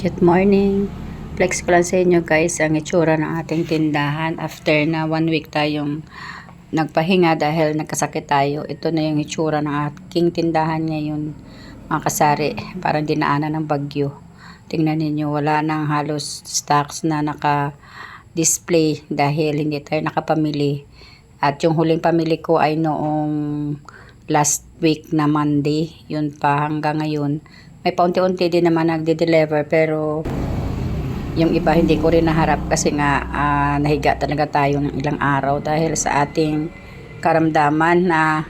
Good morning. Flex ko lang sa inyo guys ang itsura ng ating tindahan after na one week tayong nagpahinga dahil nagkasakit tayo. Ito na yung itsura ng aking tindahan ngayon mga kasari. Parang dinaanan ng bagyo. Tingnan ninyo wala nang halos stocks na naka-display dahil hindi tayo nakapamili. At yung huling pamili ko ay noong last week na Monday. Yun pa hanggang ngayon may paunti-unti din naman nagde-deliver pero yung iba hindi ko rin naharap kasi nga ah, nahiga talaga tayo ng ilang araw dahil sa ating karamdaman na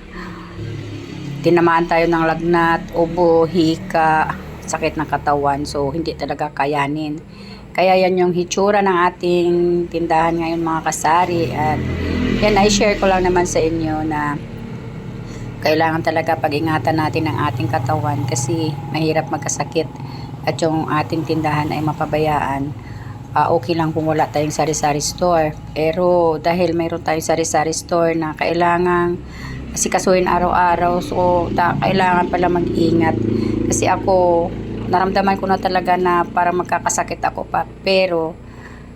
tinamaan tayo ng lagnat, ubo, hika, sakit ng katawan so hindi talaga kayanin. Kaya yan yung hitsura ng ating tindahan ngayon mga kasari at yan ay share ko lang naman sa inyo na kailangan talaga pag-ingatan natin ang ating katawan kasi mahirap magkasakit at yung ating tindahan ay mapabayaan. Ah, okay lang kung wala tayong sari-sari store. Pero dahil mayroon tayong sari-sari store na kailangan asikasuhin araw-araw so ta- kailangan pala mag-ingat. Kasi ako naramdaman ko na talaga na parang magkakasakit ako pa. Pero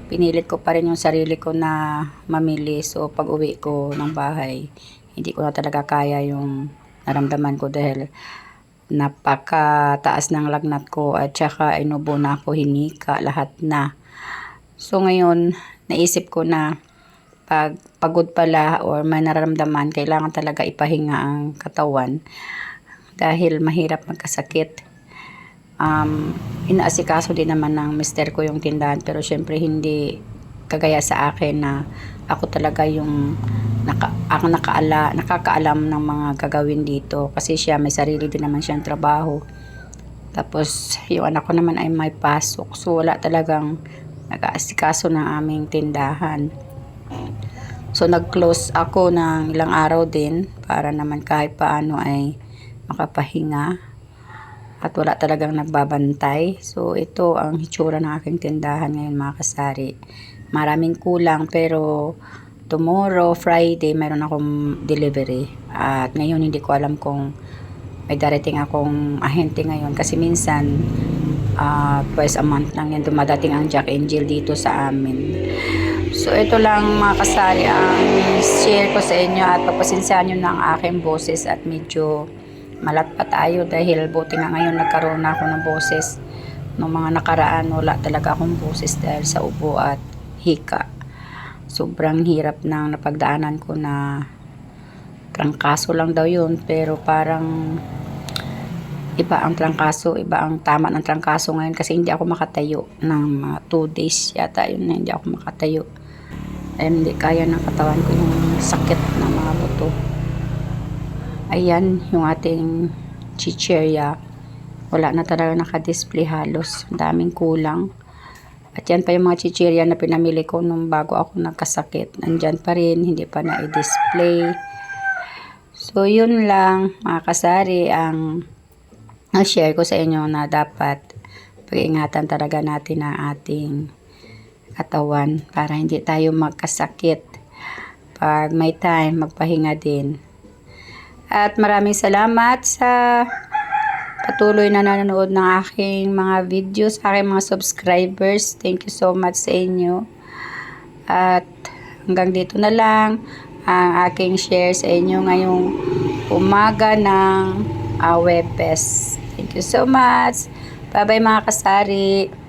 pinilit ko pa rin yung sarili ko na mamili. So pag uwi ko ng bahay hindi ko na talaga kaya yung naramdaman ko dahil napakataas ng lagnat ko at saka inubo na ako hinika lahat na. So ngayon naisip ko na pag pagod pala or may nararamdaman kailangan talaga ipahinga ang katawan dahil mahirap magkasakit. Um, inaasikaso din naman ng mister ko yung tindahan pero syempre hindi kagaya sa akin na ako talaga yung naka, ang nakaala, nakakaalam ng mga gagawin dito. Kasi siya may sarili din naman siyang trabaho. Tapos yung anak ko naman ay may pasok. So wala talagang nag-aasikaso ng aming tindahan. So nag-close ako ng ilang araw din para naman kahit paano ay makapahinga. At wala talagang nagbabantay. So, ito ang hitsura ng aking tindahan ngayon mga kasari. Maraming kulang pero tomorrow, Friday, mayroon akong delivery. At ngayon hindi ko alam kung may darating akong ahente ngayon kasi minsan uh, twice a month lang yan dumadating ang Jack Angel dito sa amin. So, ito lang mga kasari ang share ko sa inyo at pagpasensyahan nyo ng aking boses at medyo malat pa tayo dahil buti nga ngayon nagkaroon na ako ng boses nung mga nakaraan wala talaga akong boses dahil sa ubo at hika. Sobrang hirap nang napagdaanan ko na trangkaso lang daw yun pero parang iba ang trangkaso iba ang tama ng trangkaso ngayon kasi hindi ako makatayo ng mga 2 days yata yun na hindi ako makatayo. Ay hindi kaya ng katawan ko yung sakit ng mga buto. Ayan yung ating chicheria. Wala na talaga nakadisplay halos. Ang daming kulang at yan pa yung mga chicheria na pinamili ko nung bago ako nagkasakit. Nandyan pa rin hindi pa na-display. So yun lang mga kasari ang na-share ko sa inyo na dapat pag-ingatan talaga natin ang ating katawan para hindi tayo magkasakit. Pag may time magpahinga din. At maraming salamat sa patuloy na nanonood ng aking mga videos, aking mga subscribers. Thank you so much sa inyo. At hanggang dito na lang ang aking share sa inyo ngayong umaga ng uh, Webes. Thank you so much. Bye-bye mga kasari.